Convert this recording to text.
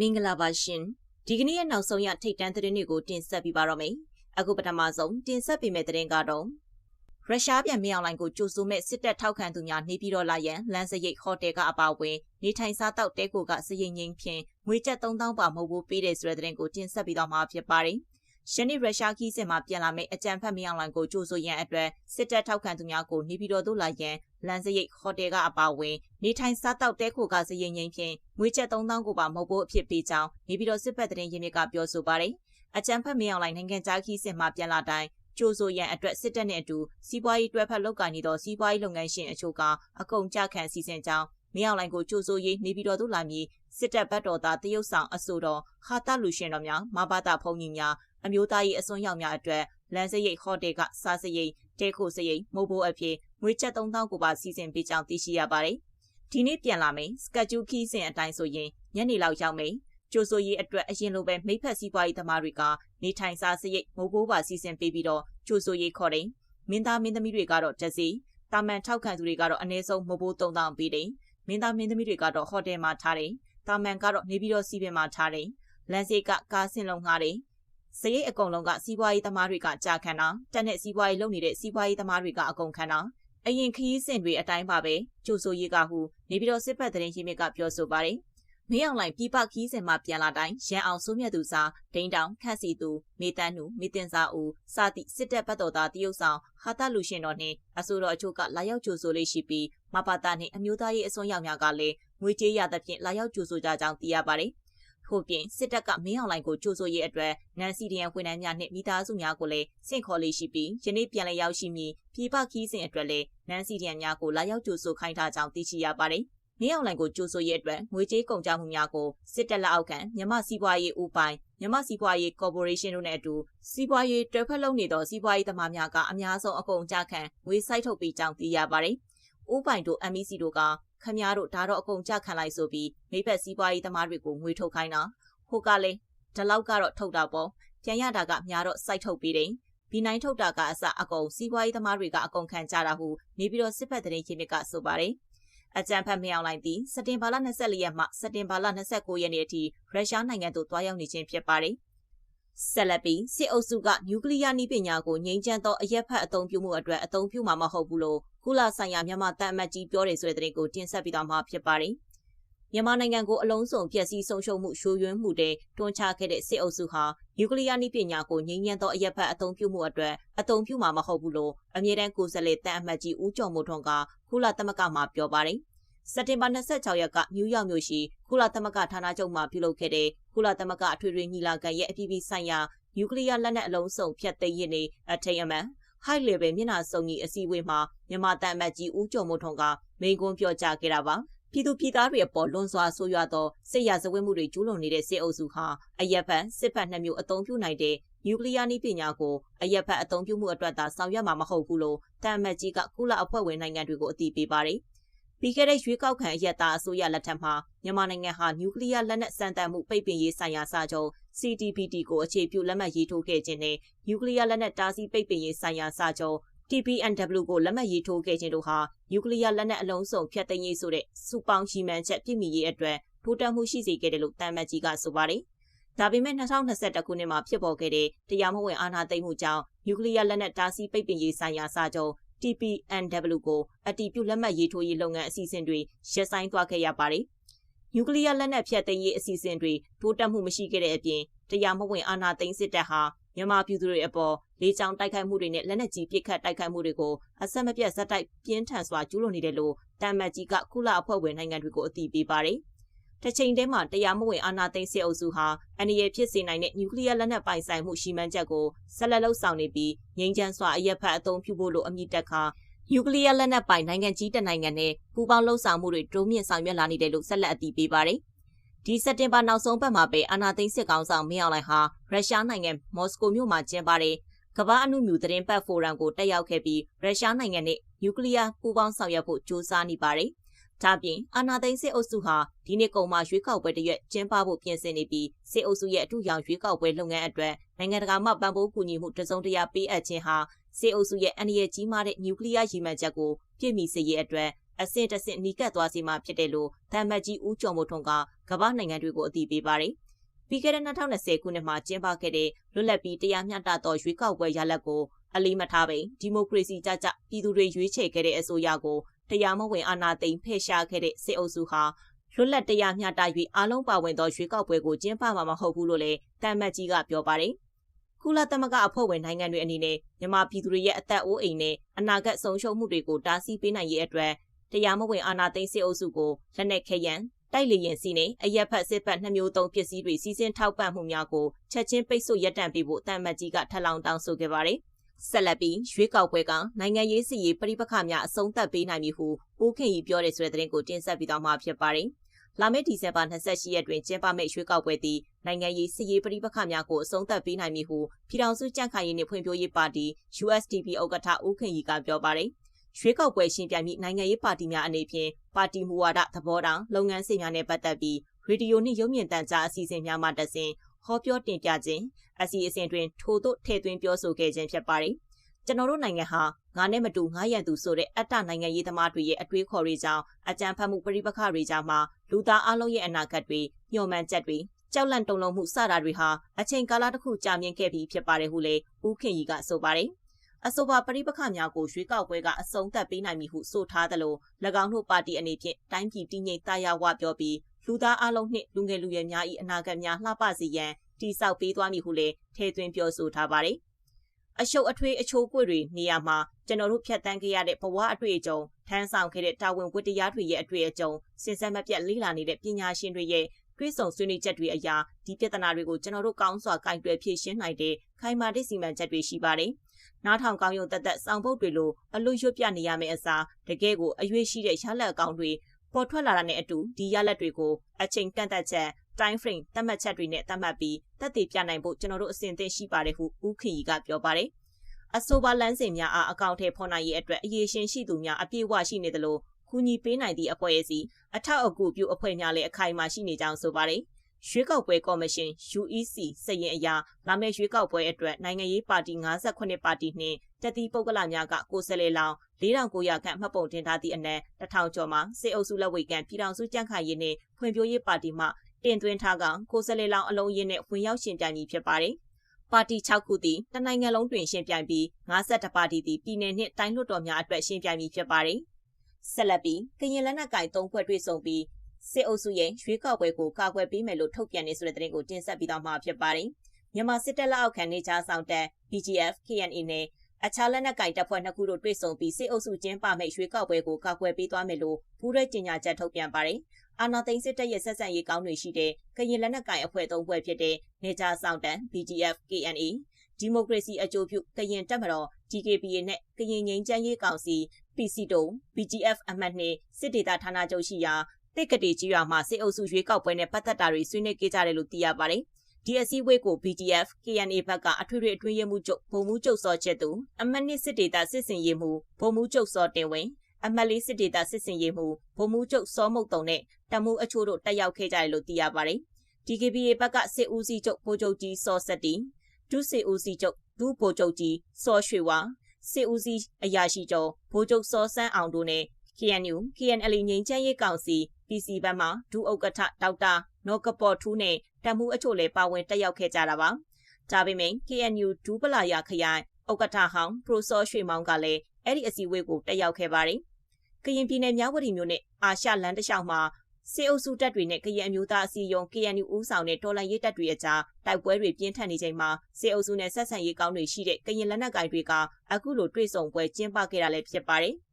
မင်္ဂလာပါရှင်ဒီကနေ့ရဲ့နောက်ဆုံးရထိတ်တန့်သတင်းတွေကိုတင်ဆက်ပြပါတော့မယ်အခုပထမဆုံးတင်ဆက်ပေးမယ့်သတင်းကတော့ရုရှားပြန်မြောက်လိုင်းကိုကြိုဆိုမဲ့စစ်တပ်ထောက်ခံသူများနေပြည်တော်လာရန်လမ်းစရိတ်ဟိုတယ်ကအပါအဝင်နေထိုင်စားတောက်တဲကိုကစရိတ်ငိမ့်ဖြင့်ငွေကျပ်3000ပါမဟုတ်ဘူးပေးတယ်ဆိုတဲ့သတင်းကိုတင်ဆက်ပေးတော့မှာဖြစ်ပါတယ်ရှနီရုရှားခီးစစ်မှာပြန်လာမယ့်အကြံဖတ်မြောက်လိုင်းကိုကြိုဆိုရန်အတွက်စစ်တပ်ထောက်ခံသူများကိုနေပြည်တော်သို့လာရန် လမ်းစရိတ်ဟိုတယ်ကအပါအဝင်နေထိုင်စားတောက်တဲခိုကစရိတ်ငိမ့်ဖြင့်ငွေကျပ်3000ကိုပါမဟုတ်ဘူးအဖြစ်ပေးကြောင်းနေပြည်တော်စစ်ဖက်သတင်းရင်းမြစ်ကပြောဆိုပါတယ်အကြံဖတ်မြောက်လိုင်းနိုင်ငံခြားခီးစစ်မှာပြန်လာတိုင်းကြိုဆိုရန်အတွက်စစ်တပ်နဲ့အတူစီးပွားရေးတွဲဖက်လုပ်ကိုင်နေသောစီးပွားရေးလုပ်ငန်းရှင်အချို့ကအကုန်ကြခံစီစဉ်ကြောင်းမြောက်လိုင်းကိုကြိုဆိုရေးနေပြည်တော်သို့လာမည်စစ်တပ်ဘတ်တော်သားတရုတ်ဆောင်အဆိုတော်ဟာတာလူရှင်တော်များမဘာတာဖုန်ကြီးများအမျိုးသားရေးအစွန်းရောက်များအတွက်လမ်းစရိတ်ဟိုတယ်ကစားစရိတ်တဲခိုစရိတ်မိုးဘိုးအဖြစ် ငွေကျပ်3000ကိုပါစီစဉ်ပေးကြောင်းသိရှိရပါတယ်။ဒီနေ့ပြန်လာမယ်စကတ်ဂျူခီးစဉ်အတိုင်းဆိုရင်ညနေလောက်ရောက်မယ်ကျိုဆိုရေးအတွက်အရင်လိုပဲမိဖက်စီးပွားရေးသမားတွေကနေထိုင်စားစရိတ်မိုးဘိုးပါစီစဉ်ပေးပြီးတော့ကျိုဆိုရေးခေါ်တယ်။မင်းသားမင်းသမီးတွေကတော့တစီတာမန်ထောက်ခံသူတွေကတော့အနည်းဆုံးမိုးဘိုး3000ပေးတယ်။မင်းသားမင်းသမီးတွေကတော့ဟိုတယ်မှာထားတယ်။တာမန်ကတော့နေပြီးတော့စီးပင်မှာထားတယ်။လမ်းစိတ်ကကားဆင်လုံးငှားတယ်။စရိတ်အကုန်လုံးကစီးပွားရေးသမားတွေကကြာခံတာတက်နဲ့စီးပွားရေးလုပ်နေတဲ့စီးပွားရေးသမားတွေကအကုန်ခံတာ အရင်ခရီးစဉ်တွေအတိုင်းပါပဲကြိုဆိုရေးကဟုနေပြီးတော့စစ်ဖက်သတင်းရင်းမြစ်ကပြောဆိုပါတယ်မင်းအောင်လိုင်ပြပခီးစင်မှာပြန်လာတိုင်းရန်အောင်စိုးမြတ်သူစာဒိန်းတောင်ခန့်စီသူမေတန်းနုမေတင်စာဦးစသည့်စစ်တပ်ဘတ်တော်သားတရုတ်ဆောင်ဟာတလူရှင်တော်နှင့်အဆိုတော်အချို့ကလာရောက်ကြိုဆိုလေးရှိပြီးမပါတာနှင့်အမျိုးသားရေးအစွန်းရောက်များကလည်းငွေကြေးရသဖြင့်လာရောက်ကြိုဆိုကြကြောင်းသိရပါတယ်။ ထို့ပြင်စစ်တပ်ကမင်းအောင်လိုင်ကိုကြိုဆိုရေးအတွက်နန်စီဒီယန်ဝန်ထမ်းများနှင့်မိသားစုများကိုလည်းစင့်ခေါ်လေးရှိပြီးယနေ့ပြန်လည်ရောက်ရှိမည်ပြပခီးစဉ်အတွက်လည်းနန်စီဒီယန်များကိုလာရောက်ကြိုဆိုခိုင်းထားကြောင်းသိရှိရပါတယ်။မင်းအောင်လှိုင်ကိုကြိုဆိုရေးအတွက်ငွေကြေးကုန်ကျမှုများကိုစစ်တပ်လက်အောက်ခံမြမစီးပွားရေးဦးပိုင်မြမစီးပွားရေးကော်ပိုရေးရှင်းတို့နဲ့အတူစီးပွားရေးတွဲဖက်လုပ်နေသောစီးပွားရေးသမားများကအများဆုံးအကုန်ကြခံငွေစိုက်ထုတ်ပြီးကြောင်းသိရပါတယ်။ဦးပိုင်တို့ MEC တို့က ခမည်းတော်ဒါတော့အကုန်ကြခံလိုက်ဆိုပြီးမိဖက်စီးပွားရေးသမားတွေကိုငွေထုတ်ခိုင်းတာဟိုကလည်းဒီလောက်ကတော့ထုတ်တာပေါ့ပြန်ရတာကများတော့စိုက်ထုတ်ပြီးတယ်ဘီနိုင်ထုတ်တာကအစအကုန်စီးပွားရေးသမားတွေကအကုန်ခံကြတာဟုနေပြီးတော့စစ်ဖက်တဲ့ရင်းမြစ်ကဆိုပါတယ်။အကြံဖတ်မြောက်လိုက်သည်စက်တင်ဘာလ24ရက်မှစက်တင်ဘာလ29ရက်နေ့အထိရုရှားနိုင်ငံသို့တွားရောက်နေခြင်းဖြစ်ပါတယ်။ဆက်လက်ပြီးစစ်အုပ်စုကနျူကလ িয়ার နည်းပညာကိုငြိမ်းချမ်းသောအရက်ဖတ်အသုံးပြုမှုအတွက်အသုံးပြုမှာမဟုတ်ဘူးလို့ ကုလဆိုင်ရာမြန်မာတပ်အမတ်ကြီးပြောတယ်ဆိုတဲ့သတင်းကိုတင်ဆက်ပြီးတော့မှာဖြစ်ပါတယ်။မြန်မာနိုင်ငံကိုအလုံးစုံပျက်စီးဆုံးရှုံးမှုရှိုးယွင်းမှုတွေတွန်းချခဲ့တဲ့စစ်အုပ်စုဟာနျူကလ িয়ার နည်းပညာကိုငြိမ်းချမ်းသောအရက်ဖက်အသုံးပြုမှုအတွက်အသုံးပြုမှာမဟုတ်ဘူးလို့အမြဲတမ်းကိုယ်စားလှယ်တန်အမတ်ကြီးဦးကျော်မိုးထွန်းကကုလသမဂ္ဂမှပြောပါတယ်။စက်တင်ဘာ26ရက်ကမြူးယောက်မြို့ရှိကုလသမဂ္ဂဌာနချုပ်မှပြုလုပ်ခဲ့တဲ့ကုလသမဂ္ဂအထွေထွေညီလာခံရဲ့အပြည်ပြည်ဆိုင်ရာနျူကလ িয়ার လက်နက်အလုံးစုံဖျက်သိမ်းရေးနေအထိမ်းအမှန် high level မျက်နှာစုံကြီးအစည်းအဝေးမှာမြန်မာတန်အမတ်ကြီးဦးကျော်မိုးထွန်းကမိန့်ခွန်းပြောကြားခဲ့တာပါ။ပြည်သူပြည်သားတွေအပေါ်လွန်စွာဆိုးရွားသောစစ်ရာဇဝတ်မှုတွေကျူးလွန်နေတဲ့စစ်အုပ်စုဟာအရက်ဖက်စစ်ဖက်နှမျိုးအုံပြုနိုင်တဲ့နျူကလ িয়ার နည်းပညာကိုအရက်ဖက်အုံပြုမှုအတွက်သာဆောင်ရွက်မှာမဟုတ်ဘူးလို့တမ်မတ်ကြီးကကုလအဖွဲ့ဝင်နိုင်ငံတွေကိုအသိပေးပါတယ်။ ပြီးခဲ့တဲ့ရွေးကောက်ခံအရက်သားအစိုးရလက်ထက်မှာမြန်မာနိုင်ငံဟာနျူကလ িয়ার လက်နက်စံတန်မှုပိတ်ပင်ရေးဆိုင်ရာစာချုပ် CTPT ကိုအခြေပြုလက်မှတ်ရေးထိုးခဲ့ခြင်းနဲ့နျူကလ িয়ার လက်နက်တားဆီးပိတ်ပင်ရေးဆိုင်ရာစာချုပ် TPNW ကိုလက်မှတ်ရေးထိုးခဲ့ခြင်းတို့ဟာနျူကလ িয়ার လက်နက်အလုံးစုံဖျက်သိမ်းရေးဆိုတဲ့စူပေါင်းရှိမှန်းချက်ပြည့်မီရေးအတွက်ထိုးတက်မှုရှိစေခဲ့တယ်လို့တမ်မတ်ကြီးကဆိုပါတယ်။ဒါပေမဲ့2021ခုနှစ်မှာဖြစ်ပေါ်ခဲ့တဲ့တရားမဝင်အာဏာသိမ်းမှုကြောင့်နျူကလ িয়ার လက်နက်တားဆီးပိတ်ပင်ရေးဆိုင်ရာစာချုပ် TPNW ကိုအတီးပြုလက်မှတ်ရေးထိုးရေးလုပ်ငန်းအစီအစဉ်တွေရပ်ဆိုင်းသွားခဲ့ရပါတယ်။နျူကလ িয়ার လက်နက်ဖျက်သိမ်းရေးအစီအစဉ်တွေတိုးတက်မှုမရှိခဲ့တဲ့အပြင်တရားမဝင်အာဏာသိမ်းစစ်တပ်ဟာမြန်မာပြည်သူတွေအပေါ်လေကြောင်းတိုက်ခိုက်မှုတွေနဲ့လက်နက်ကြီးပစ်ခတ်တိုက်ခိုက်မှုတွေကိုအဆက်မပြတ်ဇက်တိုက်ပြင်းထန်စွာကျူးလွန်နေတယ်လို့တမ်မတ်ကြီးကကုလအဖွဲ့ဝင်နိုင်ငံတွေကိုအသိပေးပါတယ်။ တစ်ချိန်တည်းမှာတရားမဝင်အာဏာသိမ်းစစ်အုပ်စုဟာအန်ဒီရဲ့ဖြစ်စေနိုင်တဲ့နျူကလ িয়ার လက်နက်ပိုင်ဆိုင်မှုရှိမှန်းချက်ကိုဆက်လက်လှုပ်ဆောင်နေပြီးငြိမ်းချမ်းစွာအရက်ဖက်အသုံးပြုဖို့လို့အမိတက်ခါနျူကလ িয়ার လက်နက်ပိုင်နိုင်ငံကြီးတနိုင်ငံနဲ့ပူးပေါင်းလှုပ်ဆောင်မှုတွေတိုးမြင့်ဆောင်ရွက်လာနေတယ်လို့ဆက်လက်အသိပေးပါတယ်။ဒီစက်တင်ဘာနောက်ဆုံးပတ်မှာပဲအာနာသိန်းစစ်ကောင်ဆောင်မင်းအောင်လှိုင်ဟာရုရှားနိုင်ငံမော်စကိုမြို့မှာကျင်းပတဲ့ကမ္ဘာအမှုမြူသတင်းပတ်ဖိုရမ်ကိုတက်ရောက်ခဲ့ပြီးရုရှားနိုင်ငံနဲ့နျူကလ িয়ার ပူးပေါင်းဆောင်ရွက်ဖို့ကြိုးစားနေပါတယ်။ ဒါပြင်အာနာသိန်းစစ်အုပ်စုဟာဒီနှစ်ကုန်မှာရွေးကောက်ပွဲတရွက်ကျင်းပဖို့ပြင်ဆင်နေပြီးစစ်အုပ်စုရဲ့အထူးရောင်ရွေးကောက်ပွဲလုပ်ငန်းအတွက်နိုင်ငံတကာမှပံ့ပိုးကူညီမှုတစုံတရာပေးအပ်ခြင်းဟာစစ်အုပ်စုရဲ့အန္တရာယ်ကြီးမားတဲ့နျူကလ িয়ার ရည်မှန်းချက်ကိုပြည့်မီစေရေးအတွက်အဆင့်တစ်ဆင့်နီးကပ်သွားစေမှာဖြစ်တယ်လို့တမ်မတ်ကြီးဦးကျော်မိုးထွန်းကကမ္ဘာနိုင်ငံတွေကိုအသိပေးပါတယ်။ပြီးခဲ့တဲ့2020ခုနှစ်မှာကျင်းပခဲ့တဲ့လွတ်လပ်ပြီးတရားမျှတသောရွေးကောက်ပွဲရလဒ်ကိုအလေးမထားပဲဒီမိုကရေစီကြကြပြည်သူတွေရွေးချယ်ခဲ့တဲ့အစိုးရကို တရားမဝင်အာဏာသိမ်းဖယ်ရှားခဲ့တဲ့စစ်အုပ်စုဟာလွတ်လပ်တရားမျှတ၍အားလုံးပါဝင်သောရွေးကောက်ပွဲကိုကျင်းပမှာမဟုတ်ဘူးလို့လည်းတမ်မတ်ကြီးကပြောပါတယ်။ကုလသမဂ္ဂအဖွဲ့ဝင်နိုင်ငံတွေအနေနဲ့မြန်မာပြည်သူတွေရဲ့အသက်အိုးအိမ်နဲ့အနာဂတ်ဆုံးရှုံးမှုတွေကိုတားဆီးပေးနိုင်ရေးအတွက်တရားမဝင်အာဏာသိမ်းစစ်အုပ်စုကိုလက်နက်ခဲယံတိုက်လေရင်စီနဲ့အရက်ဖက်စစ်ဖက်နှမျိုးသုံးပစ္စည်းတွေစီစဉ်ထောက်ပံ့မှုများကိုချက်ချင်းပိတ်ဆို့ရပ်တန့်ပေးဖို့တမ်မတ်ကြီးကထပ်လောင်းတောင်းဆိုခဲ့ပါတယ်။ ဆက်လက်ပြီးရွေးကောက်ပွဲကနိုင်ငံရေးစီရေးပြိပခါများအဆုံးသတ်ပေးနိုင်ပြီဟုဦးခင်ကြီးပြောတဲ့ဆိုတဲ့သတင်းကိုတင်ဆက်ပြီးတော့မှဖြစ်ပါတယ်။လာမယ့်ဒီဇင်ဘာ28ရက်တွင်ကျင်းပမယ့်ရွေးကောက်ပွဲသည်နိုင်ငံရေးစစ်ရေးပဋိပက္ခများကိုအဆုံးသတ်ပေးနိုင်မည်ဟုပြည်ထောင်စုကြံ့ခိုင်ရေးနှင့်ဖွံ့ဖြိုးရေးပါတီ USDP ဥက္ကဋ္ဌဦးခင်ရီကပြောပါတယ်။ရွေးကောက်ပွဲရှင်ပြိုင်မိနိုင်ငံရေးပါတီများအနေဖြင့်ပါတီမူဝါဒသဘောထားလုပ်ငန်းစဉ်များနဲ့ပတ်သက်ပြီးရေဒီယိုနှင့်ရုပ်မြင်သံကြားအစီအစဉ်များမှတဆင့် ဟောပြောတင်ပြခြင်းအစီအစဉ်တွင်ထို့သို့ထည့်သွင်းပြောဆိုခဲ့ခြင်းဖြစ်ပါတယ်။ကျွန်တော်တို့နိုင်ငံဟာငါနဲ့မတူငါရန်သူဆိုတဲ့အတ္တနိုင်ငံရေးသမားတွေရဲ့အတွေးခေါ်တွေကြောင့်အကြမ်းဖက်မှုပရိပခတွေကြောင့်မှလူသားအလုံးရဲ့အနာဂတ်တွေညှော်မှန်းချက်တွေကြောက်လန့်တုန်လှုပ်မှုစတာတွေဟာအချိန်ကာလတစ်ခုကြာမြင့်ခဲ့ပြီးဖြစ်ပါတယ်ဟုလည်းဦးခင်ကြီးကဆိုပါတယ်အဆိုပါပရိပခများကိုရွေးကောက်ပွဲကအဆုံးသတ်ပေးနိုင်မည်ဟုဆိုထားသလို၎င်းတို့ပါတီအနေဖြင့်တိုင်းပြည်တည်ငြိမ်တာယာဝပြောပြီး လူသားအလုံးနှင့်လူငယ်လူရွယ်များ၏အနာဂတ်များလှပစေရန်တည်ဆောက်ပေးသွားမည်ဟုလည်းထည့်သွင်းပြောဆိုထားပါတယ်။အရှုပ်အထွေးအချိုးကွေတွေနေရာမှာကျွန်တော်တို့ဖြတ်တန်းခဲ့ရတဲ့ဘဝအတွေ့အကြုံထမ်းဆောင်ခဲ့တဲ့တာဝန်ဝတ္တရားတွေရဲ့အတွေ့အကြုံစင်ဆက်မပြတ်လေ့လာနေတဲ့ပညာရှင်တွေရဲ့တွေးဆောင်ဆွေးနွေးချက်တွေအရာဒီပြဿနာတွေကိုကျွန်တော်တို့ကောင်းစွာကင်တွယ်ဖြေရှင်းနိုင်တဲ့ခိုင်မာတဲ့စီမံချက်တွေရှိပါတယ်။နားထောင်ကောင်းရုံတက်တက်စောင့်ပုတ်တွေလိုအလို့ရွတ်ပြနေရမယ့်အစားတကယ်ကိုအရွေးရှိတဲ့ရလက်အကောင်တွေ ပေါ်ထွက်လာတာနဲ့အတူဒီရလက်တွေကိုအချိန်ကန့်သက်ချက် time frame သတ်မှတ်ချက်တွေနဲ့သတ်မှတ်ပြီးတက်တည်ပြနိုင်ဖို့ကျွန်တော်တို့အစဉ်သင့်ရှိပါတယ်ဟုဦးခင်ကြီးကပြောပါတယ်။အဆိုပါလမ်းစဉ်များအားအကောင့်ထဲဖော်နိုင်ရေးအတွက်အရေးရှင်ရှိသူများအပြည့်အဝရှိနေသလိုကူညီပေးနိုင်သည့်အဖွဲ့အစည်းအထောက်အကူပြုအဖွဲ့များလည်းအခိုင်အမာရှိနေကြောင်းဆိုပါတယ်။ရွေးကောက်ပွဲကော်မရှင် UEC စည်ရင်အရာလာမယ့်ရွေးကောက်ပွဲအတွက်နိုင်ငံရေးပါတီ58ပါတီနှင့်တတိပုဂ္ဂလများကကိုယ်စားလှယ်လောင် 4900ခန့်မှတ်ပုံတင်ထားသည့်အနက်1000ကျော်မှာစေအုပ်စုလက်ဝေကန်ပြည်ထောင်စုကြံ့ခိုင်ရေးနှင့်ဖွံ့ဖြိုးရေးပါတီမှတင်သွင်းထားကကိုယ်စားလှယ်လောင်အလုံးရင်းနဲ့ဝင်ရောက်ရှင်ပြိုင်မည်ဖြစ်ပါတယ်။ပါတီ6ခုသည်တနိုင်ငံလုံးတွင်ရှင်ပြိုင်ပြီး52ပါတီသည်ပြည်내နှင့်တိုင်းလွှတ်တော်များအတွက်ရှင်ပြိုင်မည်ဖြစ်ပါတယ်။ဆက်လက်ပြီးကရင်လက်နက်ကိုင်၃ဖွဲ့တွေ့ဆုံပြီးစစ်အုပ်စုရဲ့ရွေးကောက်ပွဲကိုကာကွယ်ပေးမယ်လို့ထုတ်ပြန်နေဆိုတဲ့သတင်းကိုတင်ဆက်ပြီးတော့မှာဖြစ်ပါတယ်။မြန်မာစစ်တပ်လက်အောက်ခံနေကြဆောင်တဲ့ BGF, KNA နဲ့ အခြားလက်နက်ကင်တပ်ဖွဲ့နှစ်ခုတို့တွေ့ဆုံပြီးစစ်အုပ်စုကျင်းပမဲ့ရွေးကောက်ပွဲကိုကာကွယ်ပေးသွားမယ်လို့ပူးရဲကြေညာချက်ထုတ်ပြန်ပါတယ်။အာနာသိန်းစစ်တပ်ရဲ့ဆက်ဆံရေးကောင်းတွေရှိတဲ့ကရင်လက်နက်ကင်အဖွဲ့သုံးဖွဲ့ဖြစ်တဲ့နေကြဆောင်တန် BGF KNA ဒီမိုကရေစီအကျိုးပြုကရင်တပ်မတော် DKBA နဲ့ကရင်ငိမ့်ချမ်းရေးကောင်စီ PC တုံ BGF အမှတ်နှစ်စစ်ဒေသဌာနချုပ်ရှိရာတိတ်ကတိကြီးရွာမှာစစ်အုပ်စုရွေးကောက်ပွဲနဲ့ပတ်သက်တာတွေဆွေးနွေးကြတယ်လို့သိရပါတယ်။ ဒီအစည်းအဝေးကို BDF KNA ဘက်က အထွေထွေအတွင်းရေးမှူးချုပ်ဗိုလ်မှူးချုပ်စောချက်သူအမတ်နှစ်စစ်ဒေသစစ်စင်ရေးမှူးဗိုလ်မှူးချုပ်စောတင်ဝင်းအမတ်လေးစစ်ဒေသစစ်စင်ရေးမှူးဗိုလ်မှူးချုပ်စောမုတ်တုံနဲ့တမှုအချို့တို့တက်ရောက်ခဲ့ကြတယ်လို့သိရပါတယ်။ DKBA ဘက်ကစစ်ဦးစီးချုပ်ဗိုလ်ချုပ်ကြီးစောစက်တီဒုစစ်ဦးစီးချုပ်ဒုဗိုလ်ချုပ်ကြီးစောရွှေဝါစစ်ဦးစီးအရာရှိချုပ်ဗိုလ်ချုပ်စောစန်းအောင်တို့နဲ့ KNU KNL ငြိမ်းချမ်းရေးကောင်စီ PC ဘက်မှဒုဥက္ကဋ္ဌဒေါက်တာနောကပေါ်ထူးနဲ့တမှုအချို့လည်းပါဝင်တက်ရောက်ခဲ့ကြတာပါ။ဒါပေမဲ့ KNU ဒူးပလာယာခရိုင်ဥက္ကဋ္ဌဟောင်းပရိုဆော့ရွှေမောင်းကလည်းအဲ့ဒီအစည်းအဝေးကိုတက်ရောက်ခဲ့ပါတယ်။ကရင်ပြည်နယ်မြဝတီမြို့နဲ့အာရှလန်တလျှောက်မှာစေအုပ်စုတပ်တွေနဲ့ကရင်အမျိုးသားအစည်းအရုံး KNU ဦးဆောင်တဲ့တော်လှန်ရေးတပ်တွေအကြားတိုက်ပွဲတွေပြင်းထန်နေချိန်မှာစေအုပ်စုနဲ့ဆက်ဆံရေးကောင်းတွေရှိတဲ့ကရင်လက်နက်ကိုင်တွေကအခုလိုတွေ့ဆုံပွဲကျင်းပခဲ့တာလည်းဖြစ်ပါတယ်။